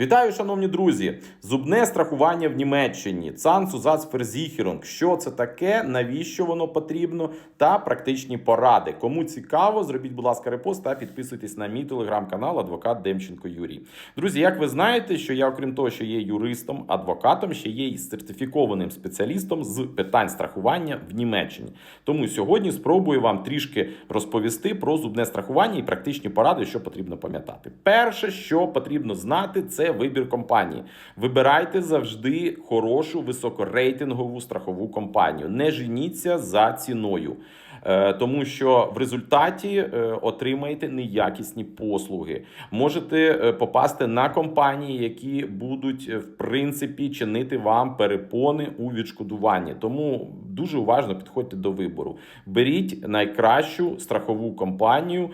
Вітаю, шановні друзі! Зубне страхування в Німеччині. Цансузацферзіхерунг. Що це таке? Навіщо воно потрібно? Та практичні поради. Кому цікаво, зробіть, будь ласка, репост та підписуйтесь на мій телеграм-канал Адвокат Демченко Юрій. Друзі, як ви знаєте, що я, окрім того, що є юристом, адвокатом, ще є і сертифікованим спеціалістом з питань страхування в Німеччині. Тому сьогодні спробую вам трішки розповісти про зубне страхування і практичні поради, що потрібно пам'ятати. Перше, що потрібно знати, це вибір компанії. Вибирайте завжди хорошу високорейтингову страхову компанію. Не женіться за ціною. Е, Тому що в результаті е, отримаєте неякісні послуги. Можете е, попасти на компанії, які будуть в принципі чинити вам перепони у відшкодуванні. Тому дуже уважно підходьте до вибору. Беріть найкращу страхову компанію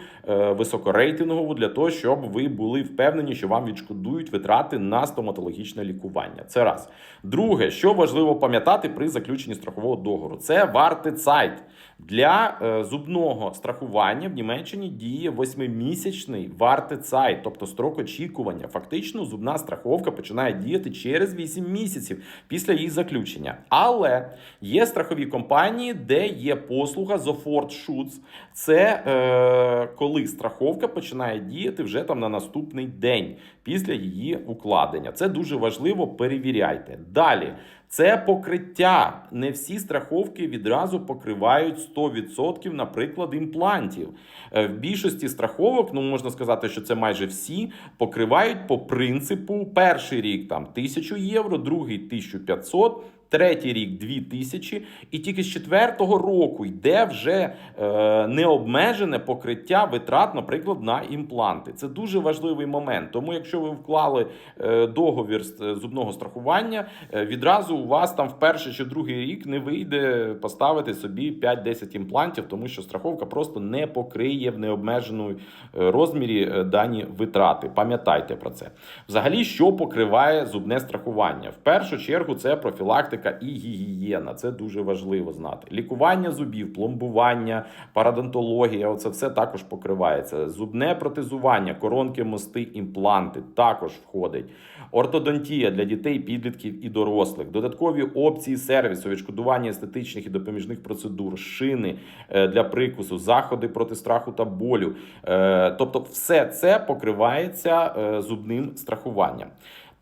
високорейтингову для того, щоб ви були впевнені, що вам відшкодують витрати на стоматологічне лікування. Це раз. Друге, що важливо пам'ятати при заключенні страхового договору, це вартицайт. Для е, зубного страхування в Німеччині діє восьмимісячний вартицайт, тобто строк очікування. Фактично, зубна страховка починає діяти через 8 місяців після її заключення. Але є страхові компанії, де є послуга Zofort Schutz. Це е, коли страховка починає діяти вже там на наступний день після її укладення. Це дуже важливо. Перевіряйте. Далі. Це покриття. Не всі страховки відразу покривають 100%, наприклад, імплантів. Е, В більшості страховок, ну можна сказати, що це майже всі, покривають по принципу перший рік там 1000 євро, другий 1500, Третій рік 2000, і тільки з четвертого року йде вже е, необмежене покриття витрат, наприклад, на імпланти. Це дуже важливий момент. Тому, якщо ви вклали е, договір з е, зубного страхування, е, відразу у вас там в перший чи другий рік не вийде поставити собі 5-10 імплантів, тому що страховка просто не покриє в необмеженому е, розмірі е, дані витрати. Пам'ятайте про це. Взагалі, що покриває зубне страхування? В першу чергу це профілактика і гігієна. Це дуже важливо знати. Лікування зубів, пломбування, парадонтологія оце все також покривається. Зубне протезування, коронки, мости, імпланти також входить. Ортодонтія для дітей, підлітків і дорослих, додаткові опції сервісу, відшкодування естетичних і допоміжних процедур, шини е, для прикусу, заходи проти страху та болю. Е, Тобто, все це покривається е, зубним страхуванням.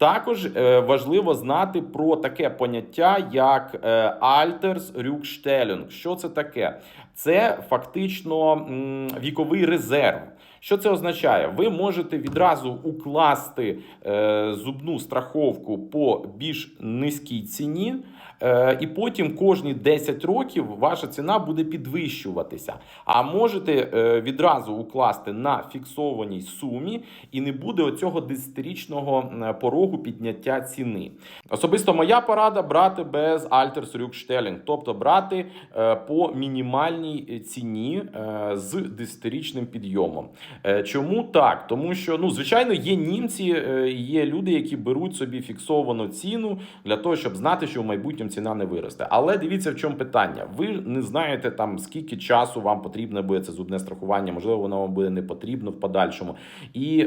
Також е, важливо знати про таке поняття, як Альтерс Рюкштелінг. Що це таке? Це фактично віковий резерв. Що це означає? Ви можете відразу укласти е, зубну страховку по більш низькій ціні, е, і потім кожні 10 років ваша ціна буде підвищуватися. А можете е, відразу укласти на фіксованій сумі, і не буде оцього 10-річного е, порогу підняття ціни. Особисто моя порада брати без Altersrückstellung, тобто брати е, по мінімальній ціні е, з 10-річним підйомом. Е, Чому так? Тому що, ну, звичайно, є німці, е, є люди, які беруть собі фіксовану ціну для того, щоб знати, що в майбутньому ціна не виросте. Але дивіться, в чому питання. Ви не знаєте там скільки часу вам потрібно буде це зубне страхування, можливо, воно вам буде не потрібно в подальшому. І е,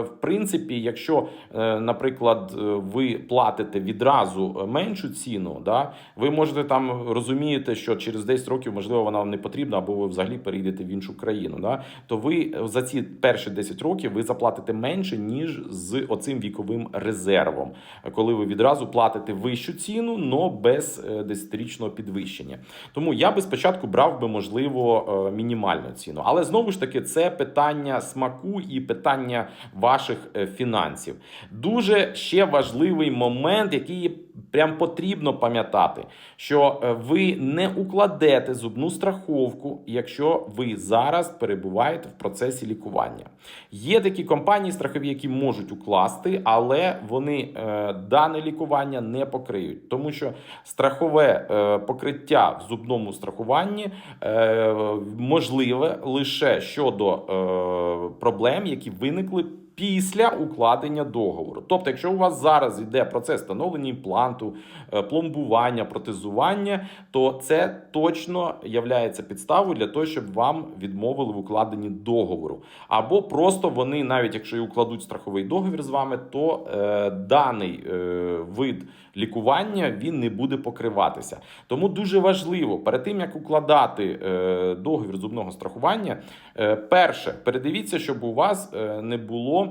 в принципі, якщо, е, наприклад, е, ви платите відразу меншу ціну, да, ви можете там розумієте, що через 10 років, можливо, вона вам не потрібна, або ви взагалі перейдете в іншу країну. Да, то ви за ці перші 10 років ви заплатите менше, ніж з оцим віковим резервом, коли ви відразу платите вищу ціну, но без е, 10-річного підвищення. Тому я би спочатку брав би, можливо, е, мінімальну ціну. Але знову ж таки, це питання смаку і питання ваших е, фінансів. Дуже ще важливий момент, який прям потрібно пам'ятати, що е, ви не укладете зубну страховку, якщо ви зараз перебуваєте в процесі лікування. Є такі компанії страхові, які можуть укласти, але вони е, дане лікування не покриють, тому що страхове е, покриття в зубному страхуванні е, можливе лише щодо е, проблем, які виникли після укладення договору. Тобто, якщо у вас зараз йде процес встановлення імпланту, е, пломбування, протезування, то це точно являється підставою для того, щоб вам відмовили в укладенні договору. Або просто вони, навіть якщо і укладуть страховий договір з вами, то е, даний е, вид лікування він не буде покриватися. Тому дуже важливо перед тим як укладати е, договір зубного страхування, е, перше передивіться, щоб у вас е, не було.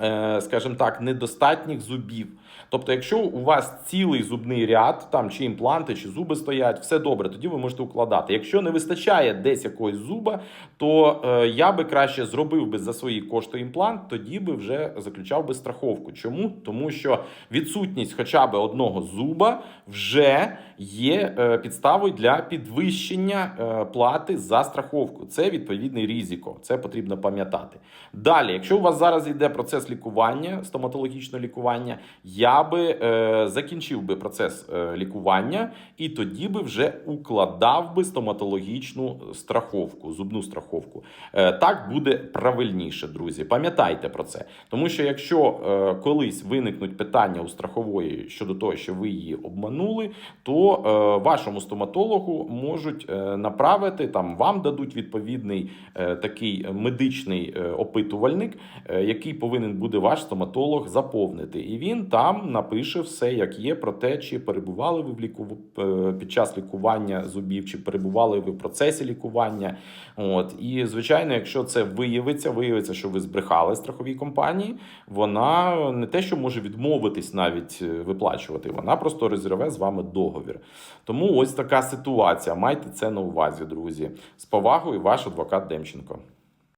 Е, Скажімо так, недостатніх зубів. Тобто, якщо у вас цілий зубний ряд, там чи імпланти, чи зуби стоять, все добре, тоді ви можете укладати. Якщо не вистачає десь якогось зуба, то е, я би краще зробив би за свої кошти імплант, тоді би вже заключав би страховку. Чому? Тому що відсутність хоча б одного зуба вже є е, підставою для підвищення е, плати за страховку. Це відповідний ризико. Це потрібно пам'ятати. Далі, якщо у вас зараз йде процес лікування, стоматологічного лікування, я би е, закінчив би процес е, лікування і тоді би вже укладав би стоматологічну страховку, зубну страховку. Е, так буде правильніше, друзі. Пам'ятайте про це. Тому що якщо е, колись виникнуть питання у страхової щодо того, що ви її обманули, то е, вашому стоматологу можуть е, направити там, вам дадуть відповідний е, такий медичний опитувальник, який повинен буде ваш стоматолог заповнити. І він там напише все, як є, про те, чи перебували ви в ліку... під час лікування зубів, чи перебували ви в процесі лікування. От і звичайно, якщо це виявиться, виявиться, що ви збрехали страховій компанії, вона не те, що може відмовитись навіть виплачувати, вона просто розірве з вами договір. Тому ось така ситуація. Майте це на увазі, друзі. З повагою, ваш адвокат Демченко.